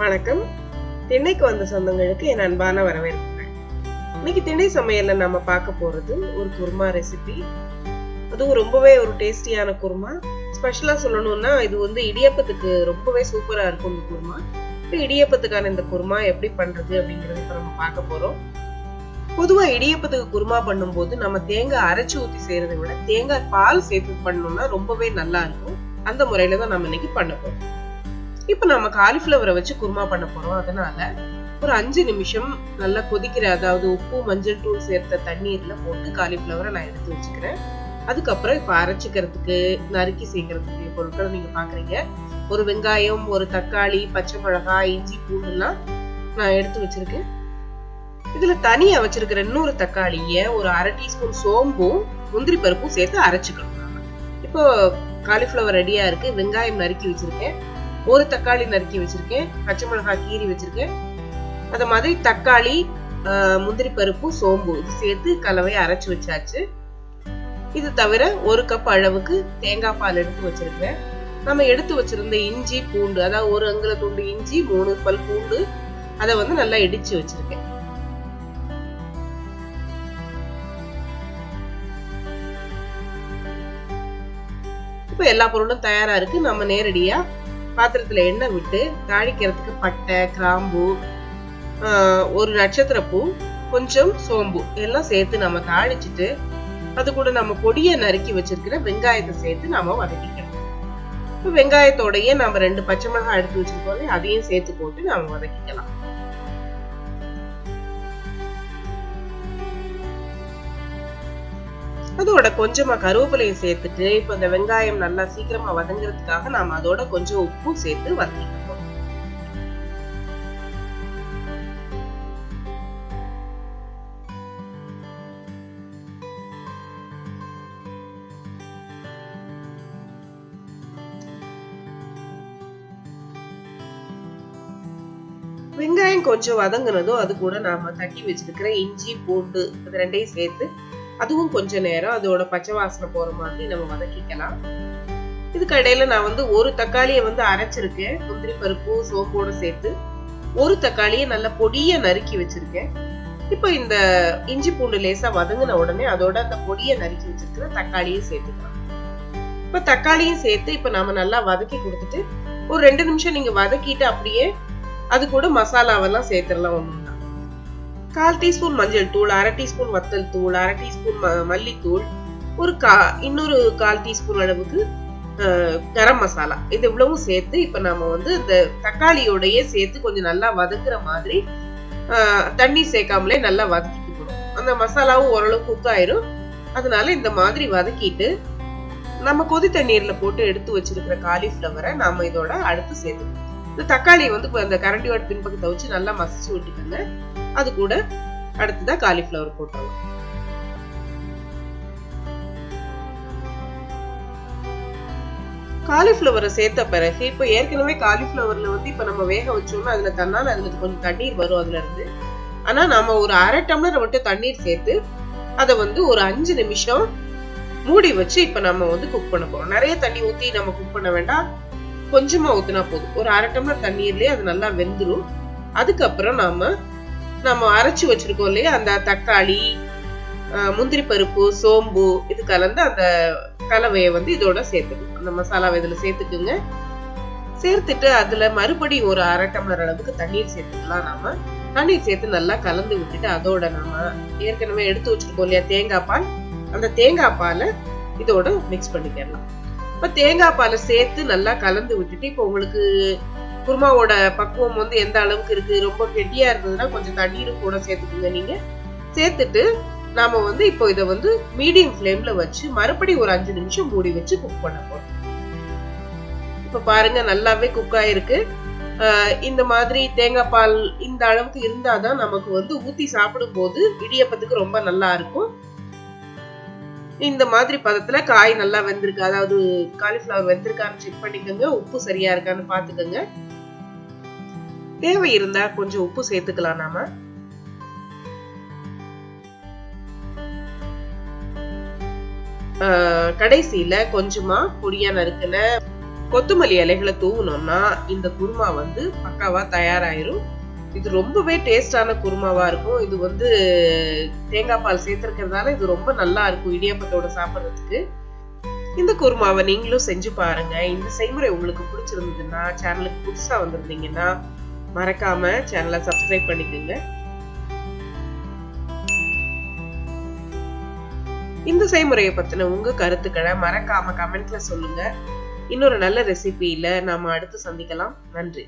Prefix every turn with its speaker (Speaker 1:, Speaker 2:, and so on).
Speaker 1: வணக்கம். திண்ணைக்கு வந்த சொந்தங்களுக்கு என் அன்பான வரவேற்புகள். இன்னைக்கு திண்ணை சமையல்ல நம்ம பார்க்க போறது ஒரு குருமா ரெசிபி அதுவும் ரொம்பவே ஒரு டேஸ்டியான குருமா. ஸ்பெஷலா சொல்லணும்னா இது வந்து இடியப்பத்துக்கு ரொம்பவே சூப்பரா இருக்கும் இந்த குருமா. இப்போ இடியப்பத்துக்கான இந்த குருமா எப்படி பண்றது அப்படிங்கறத இப்ப நம்ம பார்க்க போறோம். பொதுவா இடியப்பத்துக்கு குருமா பண்ணும்போது நம்ம தேங்காய் அரைச்சு ஊத்தி செய்யறதை விட தேங்காய் பால் சேர்த்து பண்ணோம்னா ரொம்பவே நல்லா இருக்கும். அந்த முறையில தான் நம்ம இன்னைக்கு பண்ண போறோம். இப்போ நம்ம காலிஃப்ளவரை வச்சு குருமா பண்ண போறோம். அதனால ஒரு அஞ்சு நிமிஷம் நல்லா கொதிக்கிற அதாவது உப்பு மஞ்சள் தூள் சேர்த்த தண்ணீர்ல போட்டு காலிஃப்ளவரை நான் எடுத்து வச்சுக்கிறேன். அதுக்கப்புறம் இப்போ அரைச்சிக்கிறதுக்கு நறுக்கி சேர்க்கறதுக்கு பொருட்களை நீங்க பாக்குறீங்க. ஒரு வெங்காயம் ஒரு தக்காளி பச்சை மிளகாய் இஞ்சி பூண்டுலாம் நான் எடுத்து வச்சிருக்கேன். இதுல தனியா வச்சிருக்கிற இன்னொரு தக்காளிய ஒரு அரை டீஸ்பூன் சோம்பும் முந்திரி பருப்பும் சேர்த்து அரைச்சுக்கணும் இப்போ காலிஃப்ளவர் ரெடியா இருக்கு. வெங்காயம் நறுக்கி வச்சிருக்கேன். ஒரு தக்காளி நறுக்கி வச்சிருக்கேன். பச்சை மிளகாய் கீறி வச்சிருக்கேன். அத மாதிரி தக்காளி முந்திரி பருப்பு சோம்பு இது சேர்த்து கலவையை அரைச்சு வச்சாச்சு. இது தவிர ஒரு கப் அளவுக்கு தேங்காய் பால் எடுத்து வச்சிருக்கேன். நம்ம எடுத்து வச்சிருந்த இஞ்சி பூண்டு அதாவது ஒரு அங்குல துண்டு இஞ்சி மூணு பல் பூண்டு அதை வந்து நல்லா இடிச்சு வச்சிருக்கேன். இப்போ எல்லா பொருளும் தயாரா இருக்கு. நம்ம நேரடியா பாத்திரத்துல எண்ணெய் விட்டு தாளிக்கிறதுக்கு பட்டை கிராம்பு ஒரு நட்சத்திர பூ கொஞ்சம் சோம்பு எல்லாம் சேர்த்து நம்ம தாளிச்சுட்டு அது கூட நம்ம பொடியை நறுக்கி வச்சிருக்கிற வெங்காயத்தை சேர்த்து நாம வதக்கிக்கணும். இப்போ வெங்காயத்தோடையே நம்ம ரெண்டு பச்சை மிளகாய் எடுத்து வச்சிருக்கோம் அதையும் சேர்த்து போட்டு நாம வதக்கிக்கலாம். அதோட கொஞ்சமா கருவேப்பிலையும் சேர்த்துட்டு இப்போ இந்த வெங்காயம் நல்லா சீக்கிரமா வதங்குறதுக்காக நாம அதோட கொஞ்சம் உப்பு சேர்த்து வதக்கிக்கணும். வெங்காயம் கொஞ்சம் வதங்குனதும் அது கூட நாம தட்டி வச்சிருக்கிற இஞ்சி பூண்டு இது ரெண்டையும் சேர்த்து அதுவும் கொஞ்ச நேரம். அதோட பச்சை வாசனை போற மாதிரி நம்ம வதக்கிக்கலாம். இதுக்கு இடையில நான் வந்து ஒரு தக்காளியை வந்து அரைச்சிருக்கேன். முந்திரி பருப்பு சோப்போட சேர்த்து ஒரு தக்காளியை நல்ல பொடிய நறுக்கி வச்சிருக்கேன். இப்போ இந்த இஞ்சி பூண்டு லேசா வதங்கின உடனே அதோட அந்த பொடிய நறுக்கி வச்சிருக்கிற தக்காளியும் சேர்த்துக்கலாம். இப்ப தக்காளியும் சேர்த்து இப்ப நாம நல்லா வதக்கி கொடுத்துட்டு ஒரு ரெண்டு நிமிஷம் நீங்க வதக்கிட்டு அப்படியே அது கூட மசாலாவெல்லாம் சேர்த்துடலாம் ஒண்ணு கால் டீஸ்பூன் மஞ்சள் தூள் அரை டீஸ்பூன் வத்தல் தூள் அரை டீஸ்பூன் மல்லித்தூள் ஒரு கா இன்னொரு கால் டீஸ்பூன் அளவுக்கு கரம் மசாலா. இது இவ்வளவும் சேர்த்து இப்போ நம்ம வந்து இந்த தக்காளியோடையே சேர்த்து கொஞ்சம் நல்லா வதக்குற மாதிரி தண்ணி சேர்க்காமலே நல்லா வதக்கிக்கணும். அந்த மசாலாவும் ஓரளவு குக் ஆயிரும். அதனால இந்த மாதிரி வதக்கிட்டு நம்ம கொதி தண்ணீரில் போட்டு எடுத்து வச்சிருக்கிற காலிஃப்ளவரை நாம இதோட அடுத்து சேர்த்துக்கணும் இந்த தக்காளி வந்து இந்த கரண்டியோட பின்பக்கத்தை வச்சு நல்லா மசிச்சு விட்டுக்கோங்க. அது கூட அடுத்ததான் காலிஃப்ளவர் போட்டுருவோம் காலிஃப்ளவரை சேர்த்த பிறகு இப்போ ஏற்கனவே காலிஃப்ளவரில் வந்து இப்போ நம்ம வேக வச்சோம்னா அதுல தன்னால் அதில் கொஞ்சம் தண்ணீர் வரும் அதுல இருந்து. ஆனா நம்ம ஒரு அரை டம்ளர் மட்டும் தண்ணீர் சேர்த்து அதை வந்து ஒரு அஞ்சு நிமிஷம் மூடி வச்சு இப்போ நம்ம வந்து குக் பண்ண போகிறோம் நிறைய தண்ணி ஊற்றி நம்ம குக் பண்ண வேண்டாம். கொஞ்சமா ஊத்துனா போதும். ஒரு அரை டம்ளர் தண்ணீர்லயே அது நல்லா வெந்துடும் அதுக்கப்புறம் நாம நம்ம அரைச்சி வச்சிருக்கோம் இல்லையா? அந்த தக்காளி முந்திரி பருப்பு சோம்பு இது கலந்து அந்த கலவையை வந்து இதோட சேர்த்துக்கணும். அந்த மசாலாவை இதில் சேர்த்துக்குங்க. சேர்த்துட்டு அதில் மறுபடியும் ஒரு அரை டம்ளர் அளவுக்கு தண்ணீர் சேர்த்துக்கலாம் நாம. தண்ணீர் சேர்த்து நல்லா கலந்து விட்டுட்டு அதோட நாம ஏற்கனவே எடுத்து வச்சிருக்கோம் இல்லையா தேங்காய் பால்? அந்த தேங்காய் பாலை இதோட மிக்ஸ் பண்ணிக்கலாம். இப்ப தேங்காய் பாலை சேர்த்து நல்லா கலந்து விட்டுட்டு இப்போ உங்களுக்கு குருமாவோட பக்குவம் வந்து எந்த அளவுக்கு இருக்கு ரொம்ப கெட்டியா இருந்ததுன்னா கொஞ்சம் தண்ணீரும் கூட சேர்த்துக்குங்க நீங்க. சேர்த்துட்டு நாம வந்து இப்போ இதை வந்து மீடியம் ஃப்ளேம்ல வச்சு மறுபடி ஒரு அஞ்சு நிமிஷம் மூடி வச்சு குக் பண்ண போறோம் இப்ப பாருங்க நல்லாவே குக் ஆயிருக்கு. இந்த மாதிரி தேங்காய் பால் இந்த அளவுக்கு இருந்தாதான் நமக்கு வந்து ஊத்தி சாப்பிடும் போது இடியப்பத்துக்கு ரொம்ப நல்லா இருக்கும். இந்த மாதிரி பதத்துல காய் நல்லா வெந்திருக்கு. அதாவது காலிஃப்ளவர் வெந்திருக்கான்னு செக் பண்ணிக்கோங்க. உப்பு சரியா இருக்கான்னு பார்த்துக்கோங்க தேவை இருந்தா கொஞ்சம் உப்பு சேர்த்துக்கலாம் நாம. கடைசியில கொஞ்சமா பொடியா நறுக்கின கொத்தமல்லி இலைகளை தூவுனோம்னா இந்த குருமா வந்து பக்காவா தயாராயிரும். இது ரொம்பவே டேஸ்டான குருமாவா இருக்கும். இது வந்து தேங்காய் பால் சேர்த்துருக்கிறதுனால இது ரொம்ப நல்லா இருக்கும் இடியாப்பத்தோட சாப்பிட்றதுக்கு. இந்த குருமாவை நீங்களும் செஞ்சு பாருங்க. இந்த செய்முறை உங்களுக்கு பிடிச்சிருந்ததுன்னா சேனலுக்கு புதுசா வந்திருந்தீங்கன்னா மறக்காம சேனலை சப்ஸ்கிரைப் பண்ணிக்கோங்க. இந்த செய்முறையை பத்தின உங்க கருத்துக்களை மறக்காம கமெண்ட்ல சொல்லுங்க. இன்னொரு நல்ல ரெசிபியில நாம அடுத்து சந்திக்கலாம். நன்றி.